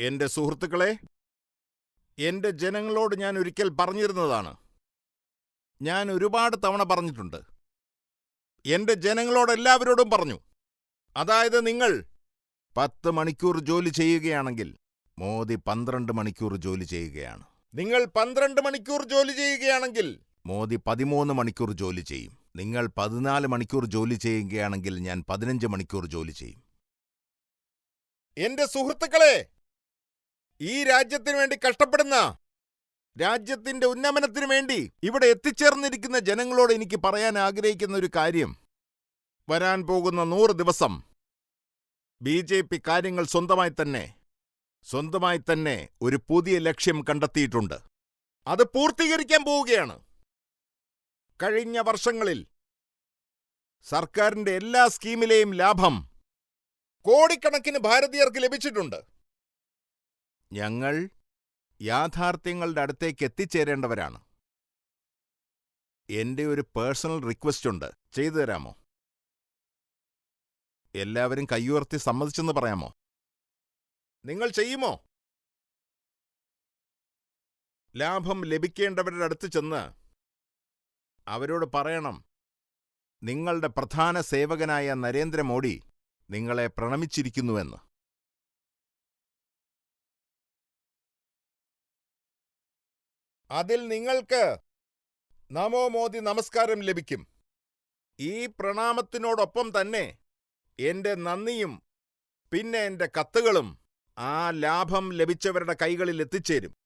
എന്റെ സുഹൃത്തുക്കളെ എന്റെ ജനങ്ങളോട് ഞാൻ ഒരിക്കൽ പറഞ്ഞിരുന്നതാണ്. ഞാൻ ഒരുപാട് തവണ പറഞ്ഞിട്ടുണ്ട്. എന്റെ ജനങ്ങളോട് എല്ലാവരോടും പറഞ്ഞു. അതായത് നിങ്ങൾ പത്ത് മണിക്കൂർ ജോലി ചെയ്യുകയാണെങ്കിൽ മോദി പന്ത്രണ്ട് മണിക്കൂർ ജോലി ചെയ്യുകയാണ്. നിങ്ങൾ പന്ത്രണ്ട് മണിക്കൂർ ജോലി ചെയ്യുകയാണെങ്കിൽ മോദി പതിമൂന്ന് മണിക്കൂർ ജോലി ചെയ്യും. നിങ്ങൾ പതിനാല് മണിക്കൂർ ജോലി ചെയ്യുകയാണെങ്കിൽ ഞാൻ പതിനഞ്ച് മണിക്കൂർ ജോലി ചെയ്യും. എന്റെ സുഹൃത്തുക്കളെ ഈ രാജ്യത്തിന് വേണ്ടി കഷ്ടപ്പെടുന്ന രാജ്യത്തിന്റെ ഉന്നമനത്തിന് വേണ്ടി ഇവിടെ എത്തിച്ചേർന്നിരിക്കുന്ന ജനങ്ങളോട് എനിക്ക് പറയാൻ ആഗ്രഹിക്കുന്ന ഒരു കാര്യം. വരാൻ പോകുന്ന നൂറ് ദിവസം ബി ജെ പി കാര്യങ്ങൾ സ്വന്തമായി തന്നെ സ്വന്തമായി തന്നെ ഒരു പുതിയ ലക്ഷ്യം കണ്ടെത്തിയിട്ടുണ്ട്. അത് പൂർത്തീകരിക്കാൻ പോവുകയാണ്. കഴിഞ്ഞ വർഷങ്ങളിൽ സർക്കാരിന്റെ എല്ലാ സ്കീമിലെയും ലാഭം കോടിക്കണക്കിന് ഭാരതീയർക്ക് ലഭിച്ചിട്ടുണ്ട്. ഞങ്ങൾ യാഥാർത്ഥ്യങ്ങളുടെ അടുത്തേക്ക് എത്തിച്ചേരേണ്ടവരാണ്. എന്റെ ഒരു പേഴ്സണൽ റിക്വസ്റ്റ് ഉണ്ട്. ചെയ്തു തരാമോ? എല്ലാവരും കയ്യുയർത്തി സമ്മതിച്ചെന്ന് പറയാമോ? നിങ്ങൾ ചെയ്യുമോ? ലാഭം ലഭിക്കേണ്ടവരുടെ അടുത്ത് ചെന്ന് അവരോട് പറയണം നിങ്ങളുടെ പ്രധാന സേവകനായ നരേന്ദ്രമോദി നിങ്ങളെ പ്രണമിച്ചിരിക്കുന്നുവെന്ന്. അതിൽ നിങ്ങൾക്ക് നമോ മോദി നമസ്കാരം ലഭിക്കും. ഈ പ്രണാമത്തിനോടൊപ്പം തന്നെ എന്റെ നന്ദിയും പിന്നെ എന്റെ കത്തുകളും ആ ലാഭം ലഭിച്ചവരുടെ കൈകളിൽ എത്തിച്ചേരും.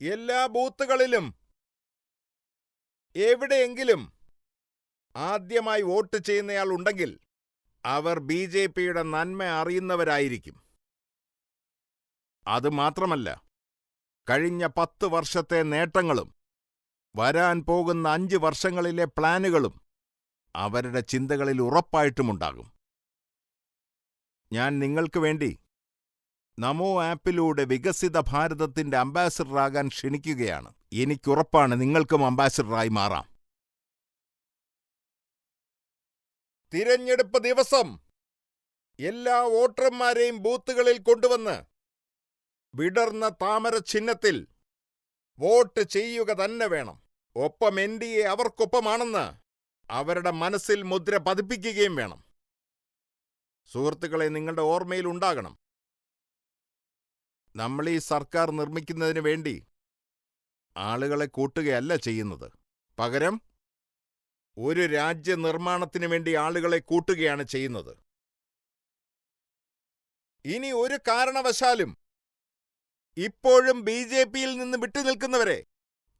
എല്ലാ ബൂത്തുകളിലും എവിടെയെങ്കിലും ആദ്യമായി വോട്ട് ചെയ്യുന്നയാൾ ഉണ്ടെങ്കിൽ അവർ ബി ജെ പിയുടെ നന്മ അറിയുന്നവരായിരിക്കും. അതുമാത്രമല്ല കഴിഞ്ഞ പത്ത് വർഷത്തെ നേട്ടങ്ങളും വരാൻ പോകുന്ന അഞ്ച് വർഷങ്ങളിലെ പ്ലാനുകളും അവരുടെ ചിന്തകളിൽ ഉറപ്പായിട്ടുമുണ്ടാകും. ഞാൻ നിങ്ങൾക്ക് വേണ്ടി നമോ ആപ്പിലൂടെ വികസിത ഭാരതത്തിന്റെ അംബാസിഡറാകാൻ ക്ഷണിക്കുകയാണ്. എനിക്കുറപ്പാണ് നിങ്ങൾക്കും അംബാസിഡറായി മാറാം. തിരഞ്ഞെടുപ്പ് ദിവസം എല്ലാ വോട്ടർമാരെയും ബൂത്തുകളിൽ കൊണ്ടുവന്ന് വിടർന്ന താമര ചിഹ്നത്തിൽ വോട്ട് ചെയ്യുക തന്നെ വേണം. ഒപ്പം എൻ ഡി എ അവർക്കൊപ്പമാണെന്ന് അവരുടെ മനസ്സിൽ മുദ്ര പതിപ്പിക്കുകയും വേണം. സുഹൃത്തുക്കളെ നിങ്ങളുടെ ഓർമ്മയിൽ ഉണ്ടാകണം. നമ്മൾ ഈ സർക്കാർ നിർമ്മിക്കുന്നതിന് വേണ്ടി ആളുകളെ കൂട്ടുകയല്ല ചെയ്യുന്നത്. പകരം ഒരു രാജ്യ നിർമ്മാണത്തിന് വേണ്ടി ആളുകളെ കൂട്ടുകയാണ് ചെയ്യുന്നത്. ഇനി ഒരു കാരണവശാലും ഇപ്പോഴും ബി ജെ പിയിൽ നിന്ന് വിട്ടുനിൽക്കുന്നവരെ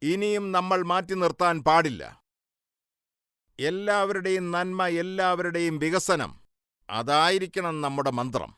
ഇനിയും നമ്മൾ മാറ്റി നിർത്താൻ പാടില്ല. എല്ലാവരുടെയും നന്മ എല്ലാവരുടെയും വികസനം അതായിരിക്കണം നമ്മുടെ മന്ത്രം.